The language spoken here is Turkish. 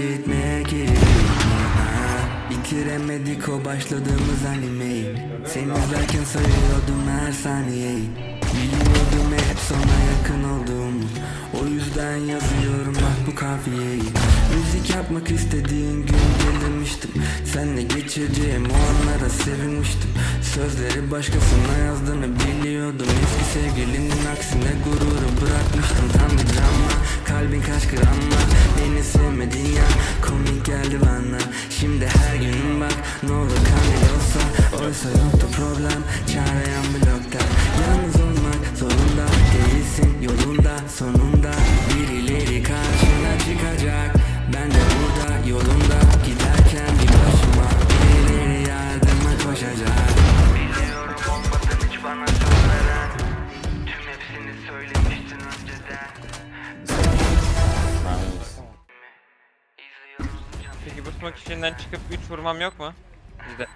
iyilik mi? Ha, Bitiremedik o başladığımız animeyi. Seni izlerken sayıyordum her saniyeyi. Biliyordum hep sona yakın olduğumu. O yüzden yazıyorum bak bu kafiyeyi. Müzik yapmak istediğin gün delirmiştim Seninle geçireceğim o anlara sevinmiştim. Sözleri başkasına yazdığını biliyordum. Eski sevgilinin aksine gururu bırakmıştım. Tam bir drama. Kalbin kaç ya bana Şimdi her günüm bak ne olur kandil olsa Oysa yoktu problem. Çare Smoke işinden çıkıp 3 vurmam yok mu? Bizde.